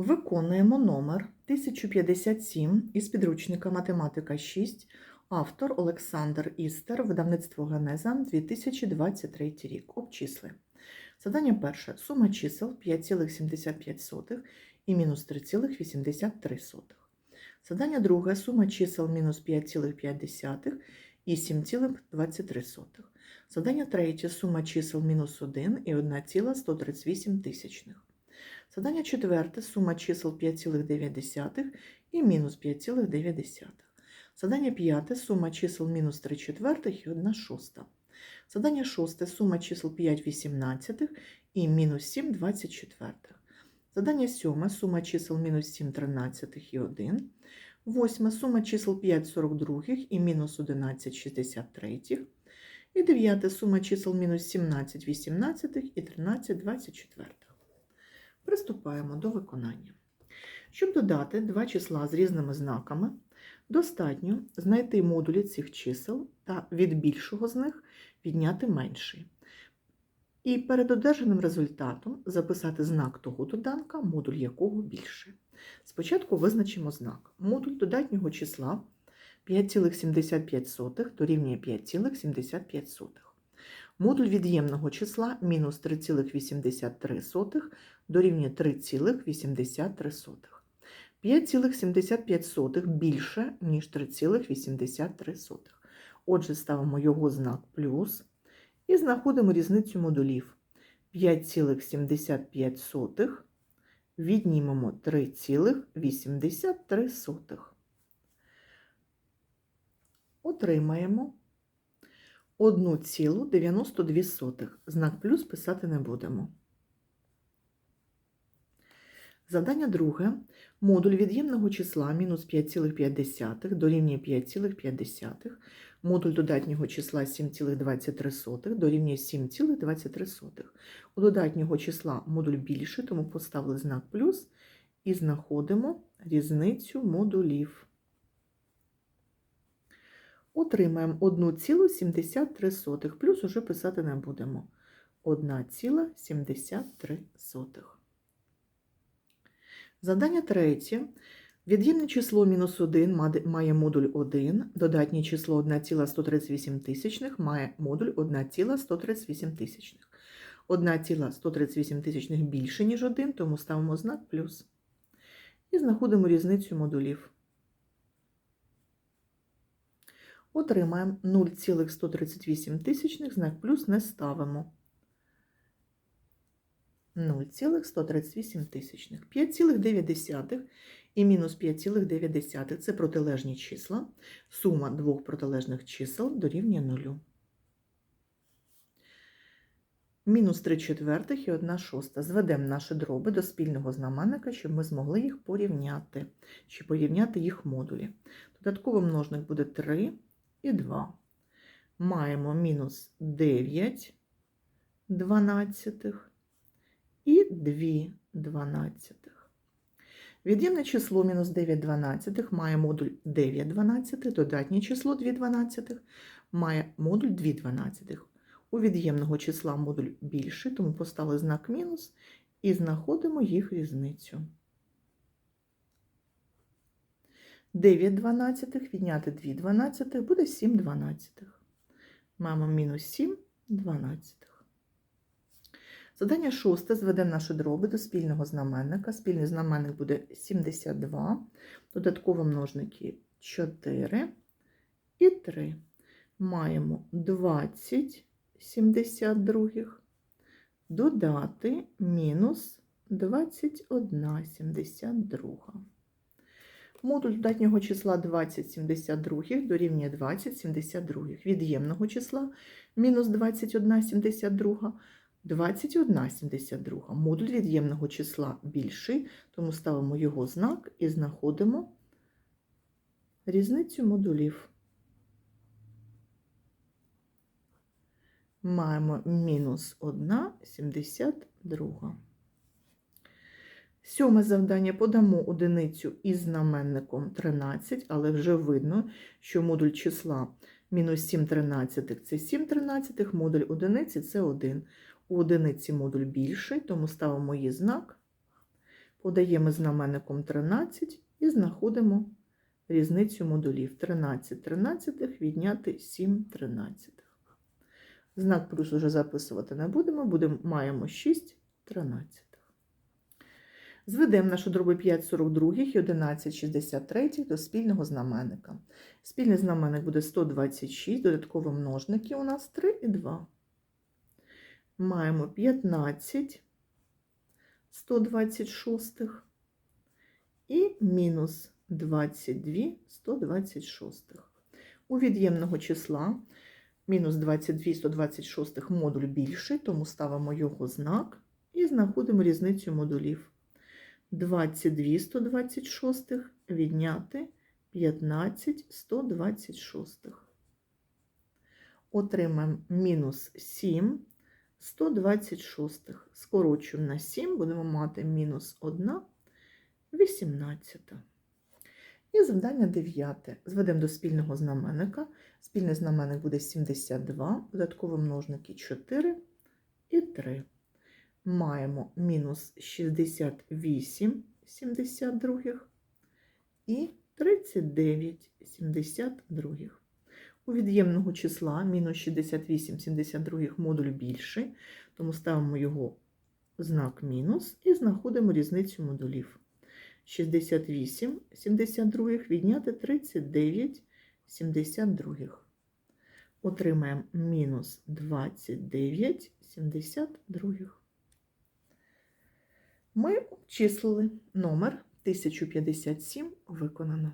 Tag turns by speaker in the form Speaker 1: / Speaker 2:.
Speaker 1: Виконуємо номер 1057 із підручника Математика 6, автор Олександр Істер, видавництво Генеза 2023 рік. Обчисли. Задання перше. Сума чисел 5,75 і мінус 3,83. Задання друге. Сума чисел мінус 5,5 і 7,23. Задання третє. Сума чисел мінус 1 і 1,138 тисячних. Задання четверте. Сума чисел 5,9 і мінус 5,9. Задання п'яте. Сума чисел мінус 3 четвертих і 1 шоста. Задання шосте. Сума чисел 5 вісімнадцятих і мінус 7 24. Задання сьоме. Сума чисел мінус 7 тринадцятих і 1. Восьме. Сума чисел 5 сорок других і мінус 11 63. І дев'яте. Сума чисел мінус 17 18 і 13 24. Приступаємо до виконання. Щоб додати два числа з різними знаками, достатньо знайти модулі цих чисел та від більшого з них відняти менший. І перед одержаним результатом записати знак того доданка, модуль якого більше. Спочатку визначимо знак. Модуль додатнього числа 5,75 дорівнює 5,75. Модуль від'ємного числа мінус 3,83 дорівнює 3,83. 5,75 більше, ніж 3,83. Отже, ставимо його знак плюс і знаходимо різницю модулів. 5,75 віднімемо 3,83. Отримаємо 1,92. Знак плюс писати не будемо. Задання друге. Модуль від'ємного числа мінус 5,5 дорівнює 5,5. Модуль додатнього числа 7,23 дорівнює 7,23. У додатнього числа модуль більше, тому поставили знак плюс і знаходимо різницю модулів. Отримаємо 1,73. Плюс уже писати не будемо. 1,73. Задання третє. Від'ємне число мінус 1 має модуль 1, додатнє число 1,138 тисячних має модуль 1,138 тисячних. 1,138 тисячних більше, ніж 1, тому ставимо знак плюс. І знаходимо різницю модулів. Отримаємо 0,138 тисячних, знак плюс не ставимо. 0,138 тисячних. 5,9 і мінус 5,9 – це протилежні числа. Сума двох протилежних чисел дорівнює 0. Мінус 3 четвертих і 1 шоста. Зведемо наші дроби до спільного знаменника, щоб ми змогли їх порівняти, чи порівняти їх модулі. Додатковий множник буде 3 і 2. Маємо мінус 9 дванадцятих і 2 дванадцятих. Від'ємне число мінус 9 дванадцятих має модуль 9 дванадцятих, додатнє число 2 дванадцятих має модуль 2 дванадцятих. У від'ємного числа модуль більший, тому поставили знак мінус і знаходимо їх різницю. 9 дванадцятих відняти 2 дванадцятих буде 7 дванадцятих. Маємо мінус 7 дванадцятих. Задання шосте. Зведемо наші дроби до спільного знаменника. Спільний знаменник буде 72, додатково множники 4 і 3. Маємо 20 72, додати мінус 21 72. Модуль додатнього числа 20 72 дорівнює 20 72. Від'ємного числа мінус 21 72 21 72. Модуль від'ємного числа більший, тому ставимо його знак і знаходимо різницю модулів. Маємо мінус 1 72. Сьоме завдання подамо одиницю із знаменником 13, але вже видно, що модуль числа мінус 7 тринадцятих – це 7 тринадцятих, модуль одиниці – це 1. У одиниці модуль більший, тому ставимо її знак Подаємо знаменником 13 і знаходимо різницю модулів. 13 тринадцятих відняти 7 тринадцятих. Знак плюс уже записувати не будемо, будемо маємо 6 тринадцятих. Зведемо нашу дроби 5 42 і 11 63 до спільного знаменника. Спільний знаменник буде 126, додаткові множники у нас 3 і 2. Маємо 15 126 і мінус 22 126. У від'ємного числа мінус 22 126 модуль більший, тому ставимо його знак і знаходимо різницю модулів. 22 126 відняти 15 126. Отримаємо мінус 7 126. Скорочуємо на 7, будемо мати мінус 1 18. І завдання 9. Зведемо до спільного знаменника. Спільний знаменник буде 72, додаткові множники 4 і 3. Маємо мінус 68 72 і 39 72. У від'ємного числа мінус 68 72 модуль більший, тому ставимо його знак мінус і знаходимо різницю модулів. 68 72 відняти 39 72. Отримаємо мінус 29 72. Ми обчислили номер 1057 виконано.